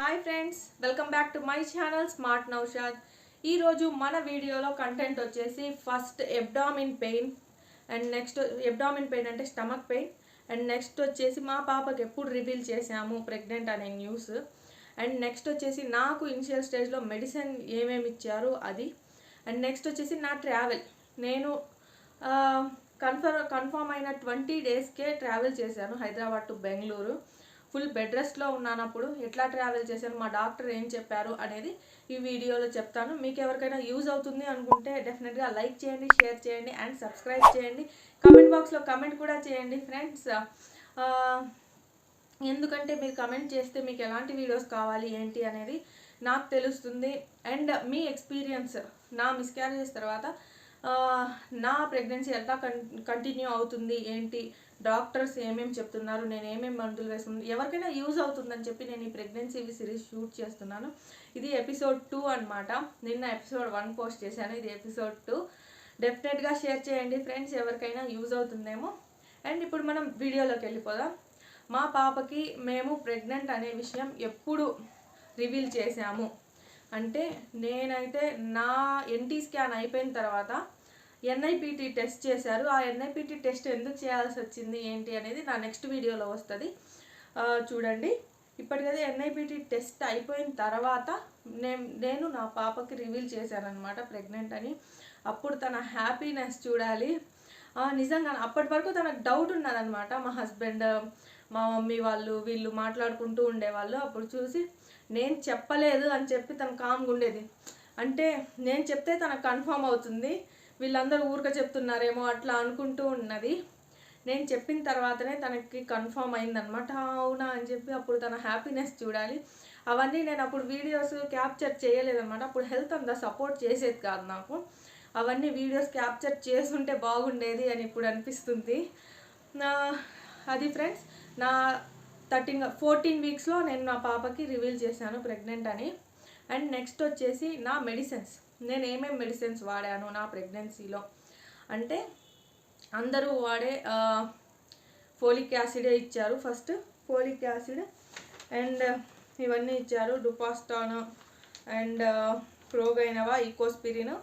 Hi friends welcome back to my channel smart Naushad. ఈరోజు మన వీడియోలో కంటెంట్ వచ్చేసి first abdomen pain and next abdomen pain అంటే stomach pain and next వచ్చేసి మా పాపకి ఎప్పుడు రివీల్ చేసాము ప్రెగ్నెంట్ అనే న్యూస్. అండ్ నెక్స్ట్ వచ్చేసి నాకు ఇనిషియల్ స్టేజ్లో మెడిసిన్ ఏమేమి ఇచ్చారు అది. అండ్ నెక్స్ట్ వచ్చేసి నా ట్రావెల్. నేను కన్ఫర్మ్ కన్ఫర్మ్ అయిన ట్వంటీ డేస్కే ట్రావెల్ చేశాను Hyderabad to Bengaluru. Full bed రెస్ట్లో ఉన్నానప్పుడు ఎట్లా ట్రావెల్ చేశాను మా డాక్టర్ ఏం చెప్పారు అనేది ఈ వీడియోలో చెప్తాను. మీకు ఎవరికైనా యూజ్ అవుతుంది అనుకుంటే డెఫినెట్గా లైక్ చేయండి షేర్ చేయండి అండ్ సబ్స్క్రైబ్ చేయండి. కమెంట్ బాక్స్లో కమెంట్ కూడా చేయండి ఫ్రెండ్స్ ఎందుకంటే మీరు కమెంట్ చేస్తే మీకు ఎలాంటి వీడియోస్ కావాలి ఏంటి అనేది నాకు తెలుస్తుంది. అండ్ మీ ఎక్స్పీరియన్స్ నా మిస్క్యారేజెస్ తర్వాత నా ప్రెగ్నెన్సీ ఎలా కంటిన్యూ అవుతుంది ఏంటి డాక్టర్స్ ఏమేమి చెప్తున్నారు నేను ఏమేమి మందులు వేసుకున్నాను ఎవరికైనా యూజ్ అవుతుందని చెప్పి నేను ఈ ప్రెగ్నెన్సీ సిరీస్ షూట్ చేస్తున్నాను. ఇది ఎపిసోడ్ టూ అన్నమాట. నిన్న ఎపిసోడ్ వన్ పోస్ట్ చేశాను. ఇది ఎపిసోడ్ టూ. డెఫినెట్గా షేర్ చేయండి ఫ్రెండ్స్ ఎవరికైనా యూజ్ అవుతుందేమో. అండ్ ఇప్పుడు మనం వీడియోలోకి వెళ్ళిపోదాం. మా పాపకి మేము ప్రెగ్నెంట్ అనే విషయం ఎప్పుడు రివీల్ చేశాము? అంటే నేనైతే నా ఎన్టీ స్కాన్ అయిపోయిన తర్వాత ఎన్ఐపిటి టెస్ట్ చేశారు. ఆ ఎన్ఐపిటి టెస్ట్ ఎందుకు చేయాల్సి వచ్చింది ఏంటి అనేది నా నెక్స్ట్ వీడియోలో వస్తుంది. చూడండి. ఇప్పటికైతే ఎన్ఐపిటి టెస్ట్ అయిపోయిన తర్వాత నేను నేను నా పాపకి రివీల్ చేశానన్నమాట ప్రెగ్నెంట్ అని. అప్పుడు తన హ్యాపీనెస్ చూడాలి. నిజంగా అప్పటి వరకు తనకు డౌట్ ఉన్నదనమాట మా హస్బెండ్ మా మమ్మీ వాళ్ళు వీళ్ళు మాట్లాడుకుంటూ ఉండేవాళ్ళు. అప్పుడు చూసి నేను చెప్పలేదు అని చెప్పి తను కామ్గా ఉండేది. అంటే నేను చెప్తే తనకు కన్ఫర్మ్ అవుతుంది. వీళ్ళందరూ ఊరిక చెప్తున్నారేమో అట్లా అనుకుంటూ ఉన్నది. నేను చెప్పిన తర్వాతనే తనకి కన్ఫర్మ్ అయిందనమాట అవునా అని చెప్పి అప్పుడు తన హ్యాపీనెస్ చూడాలి. అవన్నీ నేను అప్పుడు వీడియోస్ క్యాప్చర్ చేయలేదన్నమాట. అప్పుడు హెల్త్ అంతా సపోర్ట్ చేసేది కాదు నాకు. అవన్నీ వీడియోస్ క్యాప్చర్ చేసుంటే బాగుండేది అని ఇప్పుడు అనిపిస్తుంది. నా అది ఫ్రెండ్స్ నా థర్టీన్ ఫోర్టీన్ వీక్స్లో నేను నా పాపకి రివీల్ చేశాను ప్రెగ్నెంట్ అని. అండ్ నెక్స్ట్ వచ్చేసి నా మెడిసిన్స్ నేను ఏమేమి మెడిసిన్స్ వాడాను నా ప్రెగ్నెన్సీలో? అంటే అందరూ వాడే ఫోలిక్ యాసిడే ఇచ్చారు. ఫస్ట్ ఫోలిక్ యాసిడ్ అండ్ ఇవన్నీ ఇచ్చారు. Duphaston and proginova ecospirin.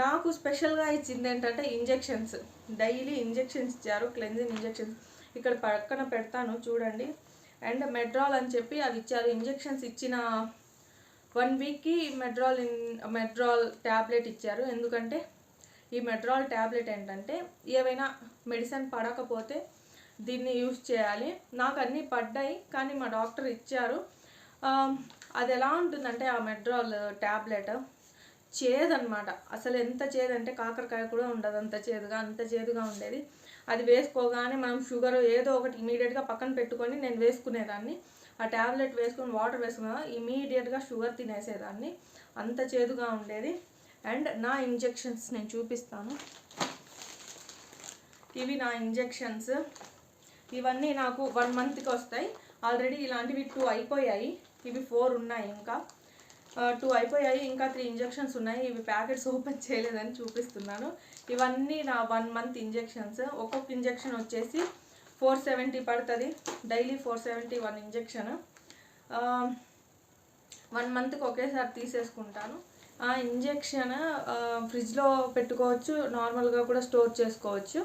నాకు స్పెషల్గా ఇచ్చింది ఏంటంటే ఇంజెక్షన్స్. డైలీ ఇంజెక్షన్స్ ఇచ్చారు క్లెన్జింగ్ ఇంజెక్షన్స్. ఇక్కడ పక్కన పెడతాను చూడండి. అండ్ మెడ్రాల్ అని చెప్పి అవి ఇచ్చారు. ఇంజెక్షన్స్ ఇచ్చిన వన్ వీక్కి మెడ్రాల్ ఇన్ మెడ్రాల్ ట్యాబ్లెట్ ఇచ్చారు. ఎందుకంటే ఈ మెడ్రాల్ ట్యాబ్లెట్ ఏంటంటే ఏవైనా మెడిసిన్ పడకపోతే దీన్ని యూస్ చేయాలి. నాకు అన్నీ పడ్డాయి కానీ మా డాక్టర్ ఇచ్చారు. అది ఎలా ఉంటుందంటే ఆ మెడ్రాల్ ట్యాబ్లెట్ చేదనమాట అసలు ఎంత చేదంటే కాకరకాయ కూడా ఉండదు అంత చేదుగా అంత చేదుగా ఉండేది. అది వేసుకోగానే మనం షుగర్ ఏదో ఒకటి ఇమీడియట్గా పక్కన పెట్టుకొని నేను వేసుకునేదాన్ని. ఆ ట్యాబ్లెట్ వేసుకొని వాటర్ వేసుకున్నా ఇమీడియట్గా షుగర్ తినేసేదాన్ని. అంత చేదుగా ఉండేది. అండ్ నా ఇంజెక్షన్స్ నేను చూపిస్తాను. ఇవి నా ఇంజెక్షన్స్. ఇవన్నీ నాకు వన్ మంత్కి వస్తాయి. ఆల్రెడీ ఇలాంటివి టూ అయిపోయాయి. ఇవి ఫోర్ ఉన్నాయి ఇంకా. టూ అయిపోయాయి. ఇంకా త్రీ ఇంజెక్షన్స్ ఉన్నాయి. ఇవి ప్యాకెట్స్ ఓపెన్ చేయలేదని చూపిస్తున్నాను. ఇవన్నీ నా వన్ మంత్ ఇంజెక్షన్స్. ఒక్కొక్క ఇంజెక్షన్ వచ్చేసి ఫోర్ సెవెంటీ పడుతుంది. Daily four seventy one injection. One మంత్కి ఒకేసారి తీసేసుకుంటాను. ఆ ఇంజెక్షన్ ఫ్రిడ్జ్లో పెట్టుకోవచ్చు నార్మల్గా కూడా స్టోర్ చేసుకోవచ్చు.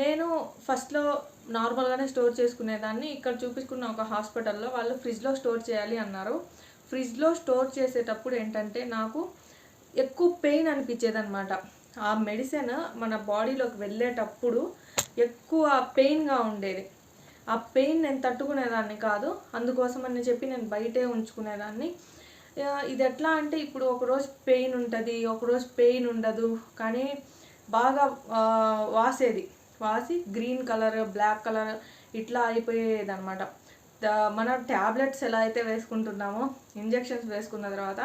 నేను ఫస్ట్లో నార్మల్గానే స్టోర్ చేసుకునేదాన్ని. ఇక్కడ చూపించుకున్న ఒక హాస్పిటల్లో వాళ్ళు ఫ్రిడ్జ్లో స్టోర్ చేయాలి అన్నారు. ఫ్రిడ్జ్లో స్టోర్ చేసేటప్పుడు ఏంటంటే నాకు ఎక్కువ పెయిన్ అనిపించేదనమాట ఆ మెడిసిన్ మన బాడీలోకి వెళ్ళేటప్పుడు ఎక్కువ పెయిన్గా ఉండేది. ఆ పెయిన్ నేను తట్టుకునేదాన్ని కాదు. అందుకోసం అని చెప్పి నేను బయటే ఉంచుకునేదాన్ని. ఇది ఎట్లా అంటే ఇప్పుడు ఒకరోజు పెయిన్ ఉంటుంది ఒకరోజు పెయిన్ ఉండదు. కానీ బాగా వాసేది. వాసి గ్రీన్ కలర్ బ్లాక్ కలర్ ఇట్లా అయిపోయేది అనమాట మన ట్యాబ్లెట్స్ ఎలా అయితే వేసుకుంటున్నామో ఇంజెక్షన్స్ వేసుకున్న తర్వాత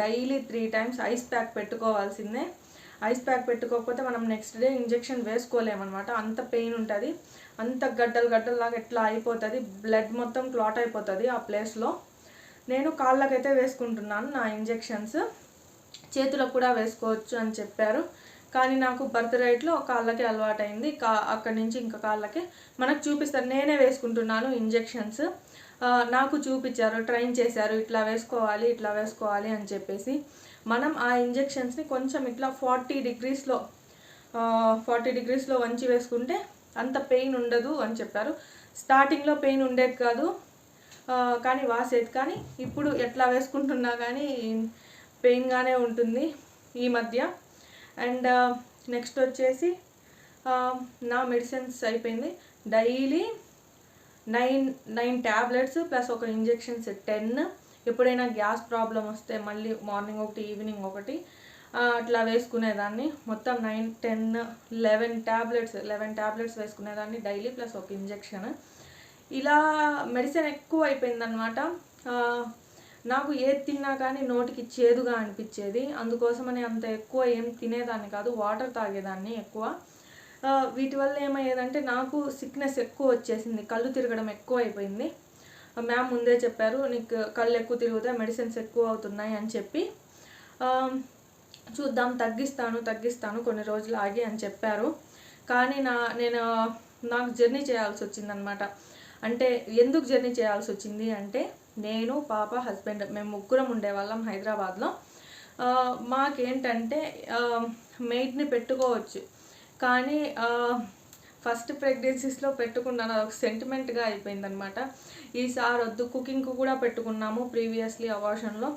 daily three times ice pack పెట్టుకోవాల్సిందే. Ice pack పెట్టుకోకపోతే మనం నెక్స్ట్ డే ఇంజెక్షన్ వేసుకోలేమన్నమాట. అంత పెయిన్ ఉంటుంది. అంత గడ్డలు గడ్డల్లాగా ఎట్లా అయిపోతుంది? బ్లడ్ మొత్తం క్లాట్ అయిపోతుంది ఆ ప్లేస్లో నేను కాళ్ళకైతే వేసుకుంటున్నాను నా ఇంజెక్షన్స్. చేతులకు కూడా వేసుకోవచ్చు అని చెప్పారు. కానీ నాకు బర్త్ రైట్లో కాళ్ళకి అలవాటైంది. కా అక్కడి నుంచి ఇంకా కాళ్ళకి. మనకు చూపిస్తారు. నేనే వేసుకుంటున్నాను ఇంజెక్షన్స్. నాకు చూపించారు ట్రైన్ చేశారు. ఇట్లా వేసుకోవాలి ఇట్లా వేసుకోవాలి అని చెప్పేసి. మనం ఆ ఇంజెక్షన్స్ని కొంచెం ఇట్లా ఫార్టీ డిగ్రీస్లో ఫార్టీ డిగ్రీస్లో వంచి వేసుకుంటే అంత పెయిన్ ఉండదు అని చెప్పారు. స్టార్టింగ్లో పెయిన్ ఉండేది కాదు కానీ వాసేది. కానీ ఇప్పుడు ఎట్లా వేసుకుంటున్నా కానీ పెయిన్గానే ఉంటుంది ఈ మధ్య. అండ్ నెక్స్ట్ వచ్చేసి నా మెడిసిన్స్ అయిపోయింది. Daily nine nine tablets plus ఒక ఇంజెక్షన్స్ టెన్ ఎప్పుడైనా గ్యాస్ ప్రాబ్లం వస్తే మళ్ళీ మార్నింగ్ ఒకటి ఈవినింగ్ ఒకటి అట్లా వేసుకునేదాన్ని. మొత్తం nine ten eleven tablets eleven tablets వేసుకునేదాన్ని daily plus ఒక ఇంజెక్షన్. ఇలా మెడిసిన్ ఎక్కువ అయిపోయిందనమాట నాకు ఏది తిన్నా కానీ నోటికి చేదుగా అనిపించేది. అందుకోసమని అంత ఎక్కువ ఏం తినేదాన్ని కాదు వాటర్ తాగేదాన్ని ఎక్కువ. వీటి వల్ల ఏమయ్యేదంటే నాకు సిక్నెస్ ఎక్కువ వచ్చేసింది కళ్ళు తిరగడం ఎక్కువ అయిపోయింది. మ్యామ్ ముందే చెప్పారు నీకు కళ్ళు ఎక్కువ తిరుగుతాయి మెడిసిన్స్ ఎక్కువ అవుతున్నాయి అని చెప్పి. చూద్దాం తగ్గిస్తాను తగ్గిస్తాను కొన్ని రోజులు ఆగి అని చెప్పారు. కానీ నా నేను నాకు జర్నీ చేయాల్సి వచ్చిందనమాట. అంటే ఎందుకు జర్నీ చేయాల్సి వచ్చింది అంటే నేను పాప హస్బెండ్ మేము ముగ్గురం ఉండేవాళ్ళం హైదరాబాద్లో. మాకేంటంటే మెయిడ్ని పెట్టుకోవచ్చు. కానీ ఫస్ట్ ప్రెగ్నెన్సీస్లో పెట్టుకున్నాను. అదొక సెంటిమెంట్గా అయిపోయిందనమాట ఈసారి వద్దు కుకింగ్కి కూడా పెట్టుకున్నాము ప్రీవియస్లీ అవాషన్లో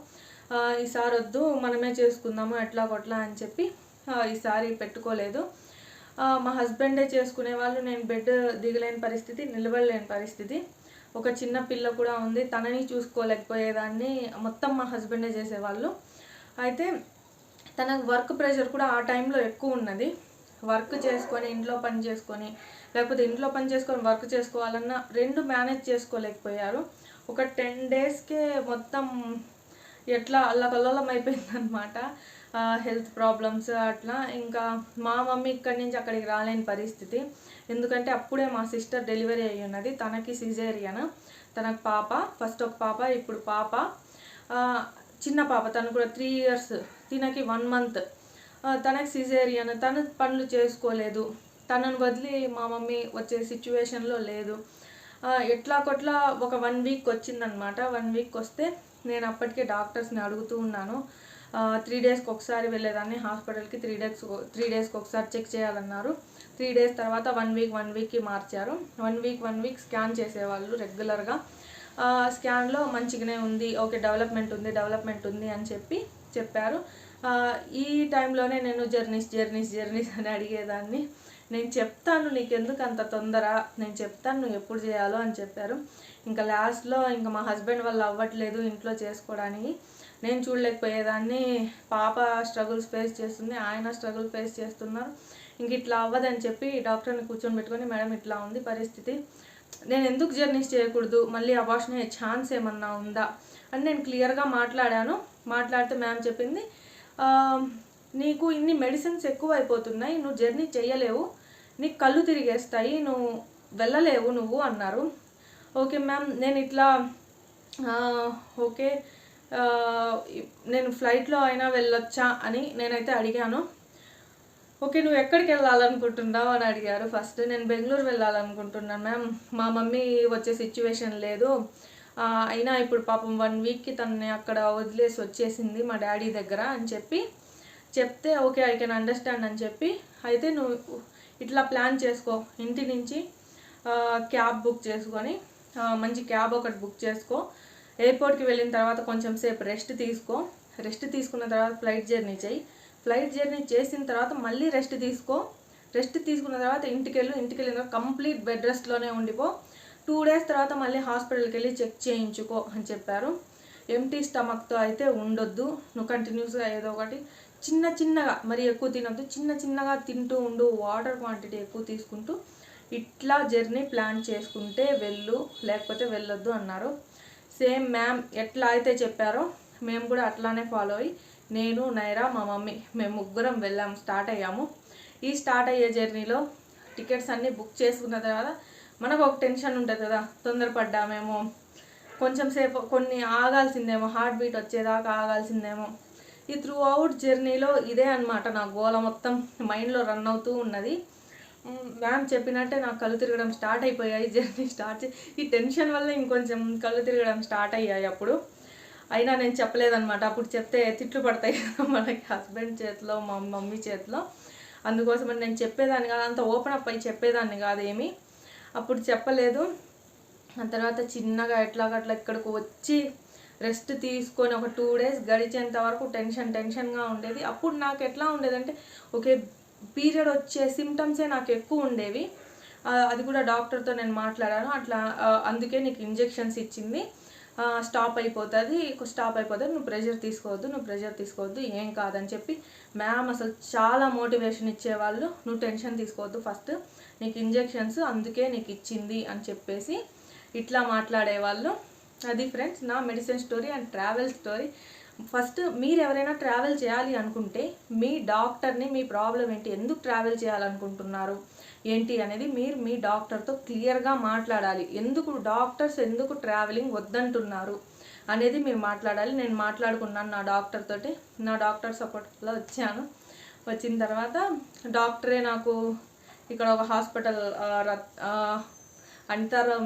ఈసారి వద్దు మనమే చేసుకుందాము ఎట్లా కొట్లా అని చెప్పి ఈసారి పెట్టుకోలేదు. మా హస్బెండే చేసుకునే వాళ్ళు నేను బెడ్ దిగలేని పరిస్థితి నిలబడలేని పరిస్థితి. ఒక చిన్న పిల్ల కూడా ఉంది తనని చూసుకోలేకపోయేదాన్ని మొత్తం మా హస్బెండే చేసేవాళ్ళు. అయితే తనకు వర్క్ ప్రెషర్ కూడా ఆ టైంలో ఎక్కువ ఉన్నది. వర్క్ చేసుకొని ఇంట్లో పని చేసుకొని లేకపోతే ఇంట్లో పని చేసుకొని వర్క్ చేసుకోవాలన్నా రెండు మేనేజ్ చేసుకోలేకపోయారు. ఒక టెన్ డేస్కే మొత్తం ఎట్లా అల్లకల్లోలం అయిపోయింది అనమాట హెల్త్ ప్రాబ్లమ్స్ అట్లా. ఇంకా మా మమ్మీ ఇక్కడి నుంచి అక్కడికి రాలేని పరిస్థితి. ఎందుకంటే అప్పుడే మా సిస్టర్ డెలివరీ అయ్యి ఉన్నది. తనకి సిజేరియన్ తనకు పాప. ఫస్ట్ ఒక పాప ఇప్పుడు పాప. చిన్న పాప. తను కూడా త్రీ ఇయర్స్. తినకి వన్ మంత్. తనకి సిజేరియన్ తను పనులు చేసుకోలేదు. తనను వదిలి మా మమ్మీ వచ్చే సిచ్యువేషన్లో లేదు. ఎట్లా కొట్లా ఒక వన్ వీక్ వచ్చిందనమాట వన్ వీక్ వస్తే నేను అప్పటికే డాక్టర్స్ని అడుగుతూ ఉన్నాను. త్రీ డేస్కి ఒకసారి వెళ్ళేదాన్ని. హాస్పిటల్కి త్రీ డేస్ త్రీ డేస్కి ఒకసారి చెక్ చేయాలన్నారు. త్రీ డేస్ తర్వాత వన్ వీక్ వన్ వీక్కి మార్చారు. One week one week scan చేసేవాళ్ళు రెగ్యులర్గా స్కాన్లో మంచిగానే ఉంది. ఓకే డెవలప్మెంట్ ఉంది డెవలప్మెంట్ ఉంది అని చెప్పి చెప్పారు. ఈ టైంలోనే నేను జర్నీస్ జర్నీస్ జర్నీస్ అని అడిగేదాన్ని. నేను చెప్తాను నీకు ఎందుకు అంత తొందర? నేను చెప్తాను నువ్వు ఎప్పుడు చేయాలో అని చెప్పారు. ఇంకా లాస్ట్లో ఇంకా మా హస్బెండ్ వాళ్ళు అవ్వట్లేదు ఇంట్లో చేసుకోవడానికి. నేను చూడలేకపోయేదాన్ని. పాప స్ట్రగుల్స్ ఫేస్ చేస్తుంది ఆయన స్ట్రగుల్ ఫేస్ చేస్తున్నారు. ఇంక ఇట్లా అవ్వదని చెప్పి డాక్టర్ని కూర్చొని పెట్టుకొని మేడం ఇట్లా ఉంది పరిస్థితి. నేను ఎందుకు జర్నీస్ చేయకూడదు? మళ్ళీ అబార్షన్ అయ్యే ఛాన్స్ ఏమన్నా ఉందా? అని నేను క్లియర్గా మాట్లాడాను. మాట్లాడితే మ్యామ్ చెప్పింది. నీకు ఇన్ని మెడిసిన్స్ ఎక్కువ అయిపోతున్నాయి నువ్వు జర్నీ చేయలేవు నీకు కళ్ళు తిరిగేస్తాయి నువ్వు వెళ్ళలేవు నువ్వు అన్నారు. ఓకే మ్యామ్ నేను ఇట్లా ఓకే నేను ఫ్లైట్లో అయినా వెళ్ళొచ్చా అని నేనైతే అడిగాను. ఓకే నువ్వు ఎక్కడికి వెళ్ళాలనుకుంటున్నావు అని అడిగారు. ఫస్ట్ నేను బెంగళూరు వెళ్ళాలనుకుంటున్నాను మ్యామ్ మా మమ్మీ వచ్చే సిచ్యువేషన్ లేదు. అయినా ఇప్పుడు పాపం వన్ వీక్కి తనని అక్కడ వదిలేసి వచ్చేసింది మా డాడీ దగ్గర అని చెప్పి చెప్తే ఓకే ఐ కెన్ అండర్స్టాండ్ అని చెప్పి. అయితే నువ్వు ఇట్లా ప్లాన్ చేసుకో ఇంటి నుంచి క్యాబ్ బుక్ చేసుకొని మంచి క్యాబ్ ఒకటి బుక్ చేసుకో. ఎయిర్పోర్ట్కి వెళ్ళిన తర్వాత కొంచెం సేపు రెస్ట్ తీసుకో. రెస్ట్ తీసుకున్న తర్వాత ఫ్లైట్ జర్నీ చేయి. ఫ్లైట్ జర్నీ చేసిన తర్వాత మళ్ళీ రెస్ట్ తీసుకో. రెస్ట్ తీసుకున్న తర్వాత ఇంటికి వెళ్ళు ఇంటికి వెళ్ళిన కంప్లీట్ బెడ్ రెస్ట్లోనే ఉండిపో. టూ డేస్ తర్వాత మళ్ళీ హాస్పిటల్కి వెళ్ళి చెక్ చేయించుకో అని చెప్పారు. ఎంటీ స్టమక్తో అయితే ఉండొద్దు. నువ్వు కంటిన్యూస్గా ఏదో ఒకటి చిన్న చిన్నగా మరి ఎక్కువ తినద్దు. చిన్న చిన్నగా తింటూ ఉండు. వాటర్ క్వాంటిటీ ఎక్కువ తీసుకుంటూ ఇట్లా జర్నీ ప్లాన్ చేసుకుంటే వెళ్ళు లేకపోతే వెళ్ళొద్దు అన్నారు. సేమ్ మ్యామ్ ఎట్లా అయితే చెప్పారో మేము కూడా అట్లానే ఫాలో అయ్యి నేను నైరా మా మమ్మీ మేము ముగ్గురం వెళ్ళాము స్టార్ట్ అయ్యాము. ఈ స్టార్ట్ అయ్యే జర్నీలో టికెట్స్ అన్నీ బుక్ చేసుకున్న తర్వాత మనకు ఒక టెన్షన్ ఉంటుంది కదా తొందరపడ్డామేమో. కొంచెం సేపు కొన్ని ఆగాల్సిందేమో హార్ట్ బీట్ వచ్చేదాకా ఆగాల్సిందేమో. ఈ త్రూ అవుట్ జర్నీలో ఇదే అన్నమాట నా గోల మొత్తం. మైండ్లో రన్ అవుతూ ఉన్నది. మ్యామ్ చెప్పినట్టే నాకు కళ్ళు తిరగడం స్టార్ట్ అయిపోయాయి జర్నీ స్టార్ట్ ఈ టెన్షన్ వల్ల ఇంకొంచెం కళ్ళు తిరగడం స్టార్ట్ అయ్యాయి అప్పుడు. అయినా నేను చెప్పలేదనమాట అప్పుడు చెప్తే తిట్లు పడతాయి కదా మనకి హస్బెండ్ చేతిలో మా మమ్మీ చేతిలో. అందుకోసం నేను చెప్పేదాన్ని కాదు అంత ఓపెన్ అప్ అయి చెప్పేదాన్ని కాదు అప్పుడు చెప్పలేదు. ఆ తర్వాత చిన్నగా ఎట్లాగ అట్లా ఇక్కడికి వచ్చి రెస్ట్ తీసుకొని ఒక టూ డేస్ గడిచేంత వరకు టెన్షన్ టెన్షన్గా ఉండేది. అప్పుడు నాకు ఎట్లా ఉండేదంటే ఓకే పీరియడ్ వచ్చే సిమ్టమ్సే నాకు ఎక్కువ ఉండేవి. అది కూడా డాక్టర్తో నేను మాట్లాడాను. అట్లా అందుకే నీకు ఇంజెక్షన్స్ ఇచ్చింది. స్టాప్ అయిపోతుంది స్టాప్ అయిపోతుంది నువ్వు ప్రెషర్ తీసుకోవద్దు నువ్వు ప్రెషర్ తీసుకోవద్దు ఏం కాదని చెప్పి మ్యామ్ అసలు చాలా మోటివేషన్ ఇచ్చేవాళ్ళు నువ్వు టెన్షన్ తీసుకోవద్దు ఫస్ట్ నీకు ఇంజెక్షన్స్ అందుకే నీకు ఇచ్చింది అని చెప్పేసి ఇట్లా మాట్లాడేవాళ్ళు. అది ఫ్రెండ్స్ నా medicine story and travel story first మీరు ఎవరైనా ట్రావెల్ చేయాలి అనుకుంటే మీ డాక్టర్ని మీ ప్రాబ్లం ఏంటి ఎందుకు ట్రావెల్ చేయాలనుకుంటున్నారు? ఏంటి అనేది మీరు మీ డాక్టర్తో క్లియర్గా మాట్లాడాలి. ఎందుకు డాక్టర్స్ ఎందుకు ట్రావెలింగ్ వద్దంటున్నారు అనేది మీరు మాట్లాడాలి. నేను మాట్లాడుకున్నాను నా డాక్టర్ తోటి. నా డాక్టర్ సపోర్ట్లో వచ్చాను. వచ్చిన తర్వాత డాక్టరే నాకు ఇక్కడ ఒక హాస్పిటల్ అనితారావు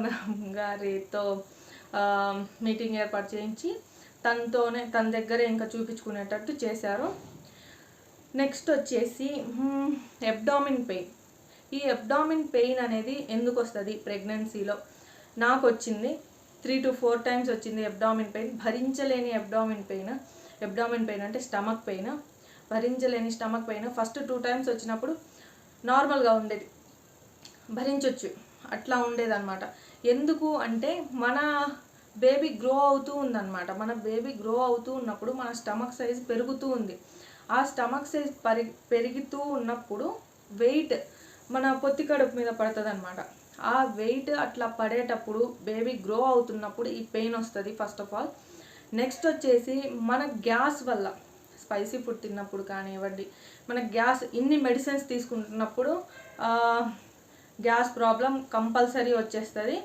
గారితో మీటింగ్ ఏర్పాటు చేయించి తనతోనే తన దగ్గరే ఇంకా చూపించుకునేటట్టు చేశారు. నెక్స్ట్ వచ్చేసి ఎబ్డామిన్ పెయిన్. ఈ అబ్డామిన్ పెయిన్ అనేది ఎందుకు వస్తుంది ప్రెగ్నెన్సీలో నాకు వచ్చింది త్రీ టు ఫోర్ టైమ్స్ వచ్చింది అబ్డామిన్ పెయిన్ భరించలేని అబ్డామిన్ పెయిన్ అబ్డామిన్ పెయిన్ అంటే స్టమక్ పెయిన్ భరించలేని stomach pain first two times వచ్చినప్పుడు నార్మల్గా ఉండేది. భరించవచ్చు అట్లా ఉండేదన్నమాట. ఎందుకు అంటే మన బేబీ గ్రో అవుతూ ఉందన్నమాట. మన బేబీ గ్రో అవుతూ ఉన్నప్పుడు మన స్టమక్ సైజ్ పెరుగుతూ ఉంది. ఆ స్టమక్ సైజ్ పరి పెరుగుతూ ఉన్నప్పుడు వెయిట్ మన పొత్తి కడుపు మీద పడుతుంది అనమాట ఆ వెయిట్ అట్లా పడేటప్పుడు బేబీ గ్రో అవుతున్నప్పుడు ఈ పెయిన్ వస్తుంది ఫస్ట్ ఆఫ్ ఆల్. నెక్స్ట్ వచ్చేసి మన గ్యాస్ వల్ల స్పైసీ ఫుడ్ తిన్నప్పుడు కానివ్వండి మన గ్యాస్ ఇన్ని మెడిసిన్స్ తీసుకుంటున్నప్పుడు గ్యాస్ ప్రాబ్లం కంపల్సరీ వచ్చేస్తుంది.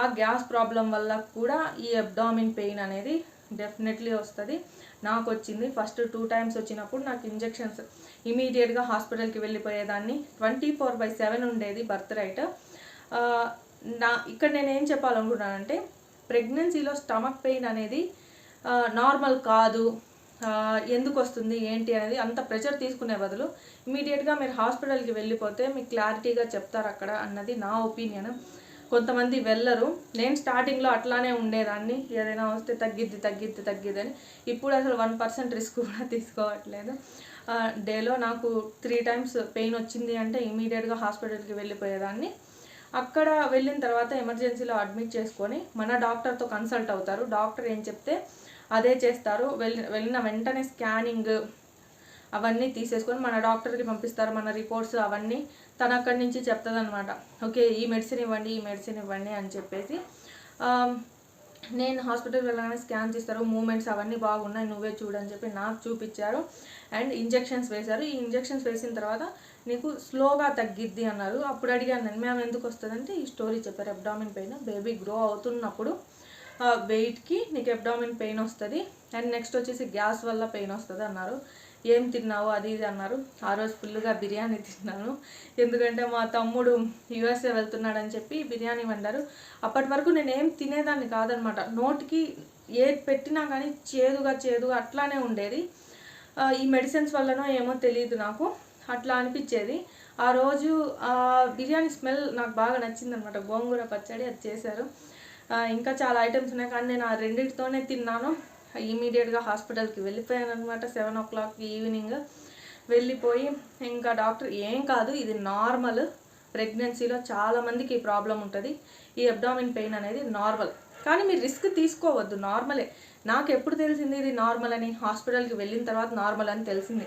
ఆ గ్యాస్ ప్రాబ్లం వల్ల కూడా ఈ అబ్డామిన్ పెయిన్ అనేది డెఫినెట్లీ వస్తుంది. నాకు వచ్చింది ఫస్ట్ టూ టైమ్స్ వచ్చినప్పుడు నాకు ఇంజెక్షన్స్ ఇమీడియట్గా హాస్పిటల్కి వెళ్ళిపోయేదాన్ని. ట్వంటీ ఫోర్ బై సెవెన్ ఉండేది బర్త్ రైట్ నా ఇక్కడ నేను ఏం చెప్పాలనుకుంటున్నానంటే ప్రెగ్నెన్సీలో స్టమక్ పెయిన్ అనేది నార్మల్ కాదు. ఎందుకు వస్తుంది ఏంటి అనేది అంత ప్రెషర్ తీసుకునే బదులు ఇమీడియట్గా మీరు హాస్పిటల్కి వెళ్ళిపోతే మీకు క్లారిటీగా చెప్తారు అక్కడ అన్నది నా ఒపీనియన్ కొంతమంది వెళ్ళరు. నేను స్టార్టింగ్లో అట్లానే ఉండేదాన్ని. ఏదైనా వస్తే తగ్గిద్ది తగ్గిద్ది తగ్గిద్ది అని. ఇప్పుడు అసలు వన్ పర్సెంట్ రిస్క్ కూడా తీసుకోవట్లేదు. డేలో నాకు త్రీ టైమ్స్ పెయిన్ వచ్చింది అంటే ఇమీడియట్గా హాస్పిటల్కి వెళ్ళిపోయేదాన్ని. అక్కడ వెళ్ళిన తర్వాత ఎమర్జెన్సీలో అడ్మిట్ చేసుకొని మన డాక్టర్తో కన్సల్ట్ అవుతారు. డాక్టర్ ఏం చెప్తే అదే చేస్తారు. వెళ్ళి వెళ్ళిన వెంటనే స్కానింగ్ అవన్నీ తీసేసుకొని మన డాక్టర్కి పంపిస్తారు. మన రిపోర్ట్స్ అవన్నీ తను అక్కడి నుంచి చెప్తుంది అనమాట ఓకే ఈ మెడిసిన్ ఇవ్వండి ఈ మెడిసిన్ ఇవ్వండి అని చెప్పేసి. నేను హాస్పిటల్ వెళ్ళగానే స్కాన్ చేస్తారు మూమెంట్స్ అవన్నీ బాగున్నాయి నువ్వే చూడని చెప్పి నాకు చూపించారు. అండ్ ఇంజెక్షన్స్ వేశారు. ఈ ఇంజెక్షన్స్ వేసిన తర్వాత నీకు స్లోగా తగ్గిద్ది అన్నారు. అప్పుడు అడిగాను నేను మేము ఎందుకు వస్తుందంటే ఈ స్టోరీ చెప్పారు అబ్డామిన్ పెయిన్ బేబీ గ్రో అవుతున్నప్పుడు వెయిట్కి నీకు అబ్డామిన్ పెయిన్ వస్తుంది అండ్ నెక్స్ట్ వచ్చేసి గ్యాస్ వల్ల పెయిన్ వస్తుంది అన్నారు. ఏం తిన్నావు? అది ఇది అన్నారు. ఆ రోజు ఫుల్గా బిర్యానీ తిన్నాను. ఎందుకంటే మా తమ్ముడు యుఎస్ఏ వెళ్తున్నాడని చెప్పి బిర్యానీ వండారు. అప్పటి వరకు నేను ఏం తినేదాన్ని కాదనమాట. నోటికి ఏది పెట్టినా కానీ చేదుగా చేదుగా అట్లానే ఉండేది. ఈ మెడిసిన్స్ వల్లనో ఏమో తెలియదు నాకు. అట్లా అనిపించేది. ఆ రోజు ఆ బిర్యానీ స్మెల్ నాకు బాగా నచ్చింది అనమాట గోంగూర పచ్చడి అది చేశారు. ఇంకా చాలా ఐటమ్స్ ఉన్నాయి. కానీ నేను ఆ రెండింటితోనే తిన్నాను. ఇమీడియట్గా హాస్పిటల్కి వెళ్ళిపోయాను అనమాట సెవెన్ ఓ క్లాక్ ఈవినింగ్ వెళ్ళిపోయి ఇంకా డాక్టర్ ఏం కాదు ఇది నార్మల్ ప్రెగ్నెన్సీలో చాలామందికి ఈ ప్రాబ్లం ఉంటుంది. ఈ అబ్డామిన్ పెయిన్ అనేది నార్మల్ కానీ మీరు రిస్క్ తీసుకోవద్దు నార్మలే నాకు ఎప్పుడు తెలిసింది ఇది నార్మల్ అని? హాస్పిటల్కి వెళ్ళిన తర్వాత నార్మల్ అని తెలిసింది.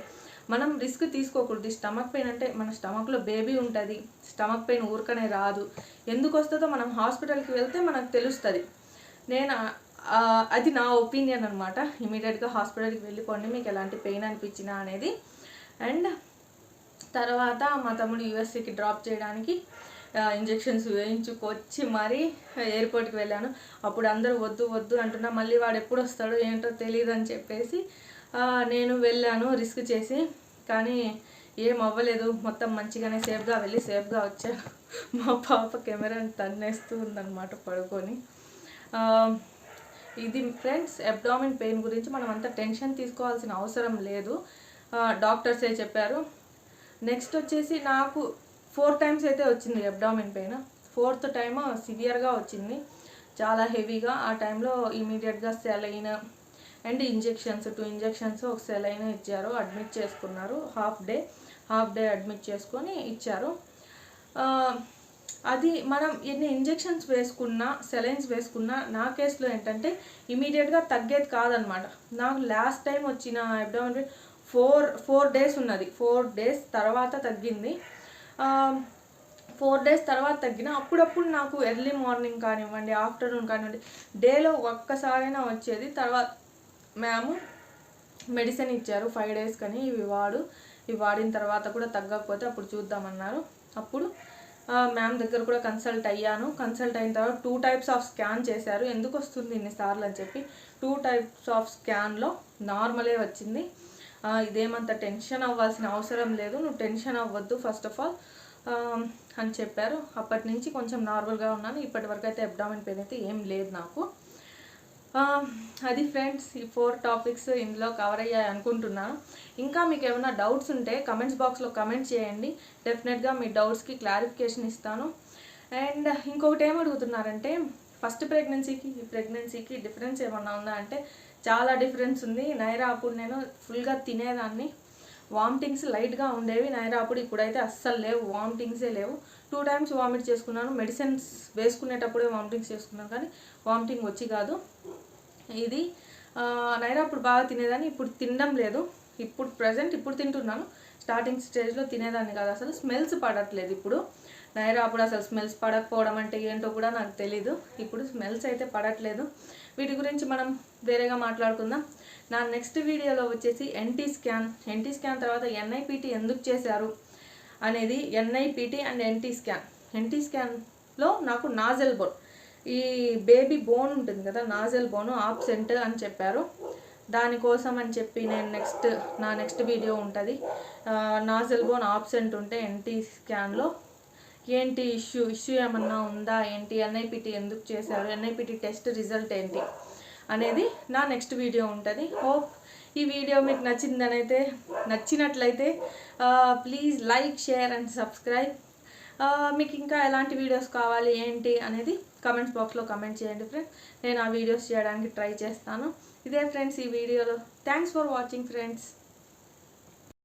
మనం రిస్క్ తీసుకోకూడదు. స్టమక్ పెయిన్ అంటే మన స్టమక్లో బేబీ ఉంటుంది. స్టమక్ పెయిన్ ఊరకనే రాదు. ఎందుకు వస్తుందో మనం హాస్పిటల్కి వెళ్తే మనకు తెలుస్తుంది. నేను అది నా ఒపీనియన్ అనమాట ఇమీడియట్గా హాస్పిటల్కి వెళ్ళిపోండి మీకు ఎలాంటి పెయిన్ అనిపించినా అనేది. అండ్ తర్వాత మా తమ్ముడు యూఎస్సీకి డ్రాప్ చేయడానికి ఇంజెక్షన్స్ వేయించుకొచ్చి మరీ ఎయిర్పోర్ట్కి వెళ్ళాను. అప్పుడు అందరూ వద్దు వద్దు అంటున్నా మళ్ళీ వాడు ఎప్పుడు వస్తాడో ఏంటో తెలియదు అని చెప్పేసి నేను వెళ్ళాను రిస్క్ చేసి. కానీ ఏం అవ్వలేదు. మొత్తం మంచిగానే సేఫ్గా వెళ్ళి సేఫ్గా వచ్చాను మా పాప కెమెరాని తన్నేస్తూ ఉందన్నమాట పడుకొని. ఇది ఫ్రెండ్స్ అబ్డామిన్ పెయిన్ గురించి మనం అంత టెన్షన్ తీసుకోవాల్సిన అవసరం లేదు. డాక్టర్సే చెప్పారు? నెక్స్ట్ వచ్చేసి నాకు ఫోర్ టైమ్స్ అయితే వచ్చింది అబ్డామిన్ పెయిన్ ఫోర్త్ టైమ్ సివియర్గా వచ్చింది. చాలా హెవీగా ఆ టైంలో ఇమీడియట్గా saline and injections two injections ఒక సెలైన్ ఇచ్చారు అడ్మిట్ చేసుకున్నారు. Half day half day admit చేసుకొని ఇచ్చారు. అది మనం ఎన్ని ఇంజెక్షన్స్ వేసుకున్నా సెలైన్స్ వేసుకున్నా నా కేసులో ఏంటంటే ఇమీడియట్గా తగ్గేది కాదనమాట. నాకు లాస్ట్ టైం వచ్చిన అబ్డామిన్ ఫోర్ ఫోర్ డేస్ ఉన్నది. ఫోర్ డేస్ తర్వాత తగ్గింది. ఫోర్ డేస్ తర్వాత తగ్గిన అప్పుడప్పుడు నాకు ఎర్లీ మార్నింగ్ కానివ్వండి ఆఫ్టర్నూన్ కానివ్వండి డేలో ఒక్కసారైనా వచ్చేది. తర్వాత మేము మెడిసిన్ ఇచ్చారు ఫైవ్ డేస్ కానీ ఇవి వాడు ఇవి వాడిన తర్వాత కూడా తగ్గకపోతే అప్పుడు చూద్దామన్నారు. అప్పుడు మ్యామ్ దగ్గర కూడా కన్సల్ట్ అయ్యాను. కన్సల్ట్ అయిన తర్వాత టూ టైప్స్ ఆఫ్ స్కాన్ చేశారు. ఎందుకు వస్తుంది ఇన్నిసార్లు అని చెప్పి. టూ టైప్స్ ఆఫ్ స్కాన్లో నార్మలే వచ్చింది. ఇదేమంత టెన్షన్ అవ్వాల్సిన అవసరం లేదు. నువ్వు టెన్షన్ అవ్వద్దు ఫస్ట్ ఆఫ్ ఆల్ అని చెప్పారు. అప్పటి నుంచి కొంచెం నార్మల్గా ఉన్నాను. ఇప్పటి వరకు అయితే అబ్డామిన్ పెయిన్ అయితే ఏం లేదు నాకు. అది ఫ్రెండ్స్ ఈ ఫోర్ టాపిక్స్ ఇందులో కవర్ అయ్యాయి అనుకుంటున్నాను ఇంకా మీకు ఏమైనా డౌట్స్ ఉంటే కమెంట్స్ బాక్స్లో కమెంట్ చేయండి. డెఫినెట్గా మీ డౌట్స్కి క్లారిఫికేషన్ ఇస్తాను. అండ్ ఇంకొకటి ఏం అడుగుతున్నారంటే ఫస్ట్ ప్రెగ్నెన్సీకి ఈ ప్రెగ్నెన్సీకి డిఫరెన్స్ ఏమన్నా ఉందా అంటే చాలా డిఫరెన్స్ ఉంది. నైరా అప్పుడు నేను ఫుల్గా తినేదాన్ని. వామిటింగ్స్ లైట్గా ఉండేవి. నైరా అప్పుడు ఇప్పుడైతే అస్సలు లేవు. వామిటింగ్సే లేవు. టూ టైమ్స్ వామిట్ చేసుకున్నాను. మెడిసిన్స్ వేసుకునేటప్పుడే వామిటింగ్స్ చేసుకున్నాను కానీ వామిటింగ్ వచ్చి కాదు. ఇది నైనా నైరా అప్పుడు బాగా తినేదాన్ని ఇప్పుడు తినడం లేదు. ఇప్పుడు ప్రజెంట్ ఇప్పుడు తింటున్నాను. స్టార్టింగ్ స్టేజ్లో తినేదాన్ని కాదు అసలు స్మెల్స్ పడట్లేదు ఇప్పుడు. నైరా అప్పుడు అసలు స్మెల్స్ పడకపోవడం అంటే ఏంటో కూడా నాకు తెలీదు. ఇప్పుడు స్మెల్స్ అయితే పడట్లేదు. వీటి గురించి మనం వేరేగా మాట్లాడుకుందాం. నా నెక్స్ట్ వీడియోలో వచ్చేసి ఎన్టీ స్కాన్. ఎన్టీ స్కాన్ తర్వాత ఎన్ఐపిటి ఎందుకు చేశారు అనేది NIPT and NT scan. NT స్కాన్లో నాకు నాజెల్ బోర్డ్. ఈ బేబీ బోన్ ఉంటుంది కదా నాజల్ బోన్ ఆబ్సెంట్ అని చెప్పారు. దానికోసం అని చెప్పి నేను నెక్స్ట్ నా నెక్స్ట్ వీడియో ఉంటుంది. నాజల్ బోన్ ఆబ్సెంట్ ఉంటే ఎన్టీ స్కాన్లో ఏంటి ఇష్యూ? ఇష్యూ ఏమన్నా ఉందా? ఏంటి? ఎన్ఐపిటి ఎందుకు చేశారు? ఎన్ఐపిటి టెస్ట్ రిజల్ట్ ఏంటి? అనేది నా నెక్స్ట్ వీడియో ఉంటుంది. హోప్ ఈ వీడియో మీకు నచ్చిందనైతే నచ్చినట్లయితే please like share and subscribe. మీకు ఇంకా ఎలాంటి వీడియోస్ కావాలి ఏంటి అనేది కమెంట్స్ బాక్స్లో కమెంట్ చేయండి ఫ్రెండ్స్ నేను ఆ వీడియోస్ చేయడానికి ట్రై చేస్తాను. ఇదే ఫ్రెండ్స్ ఈ వీడియోలో థ్యాంక్స్ ఫర్ వాచింగ్ ఫ్రెండ్స్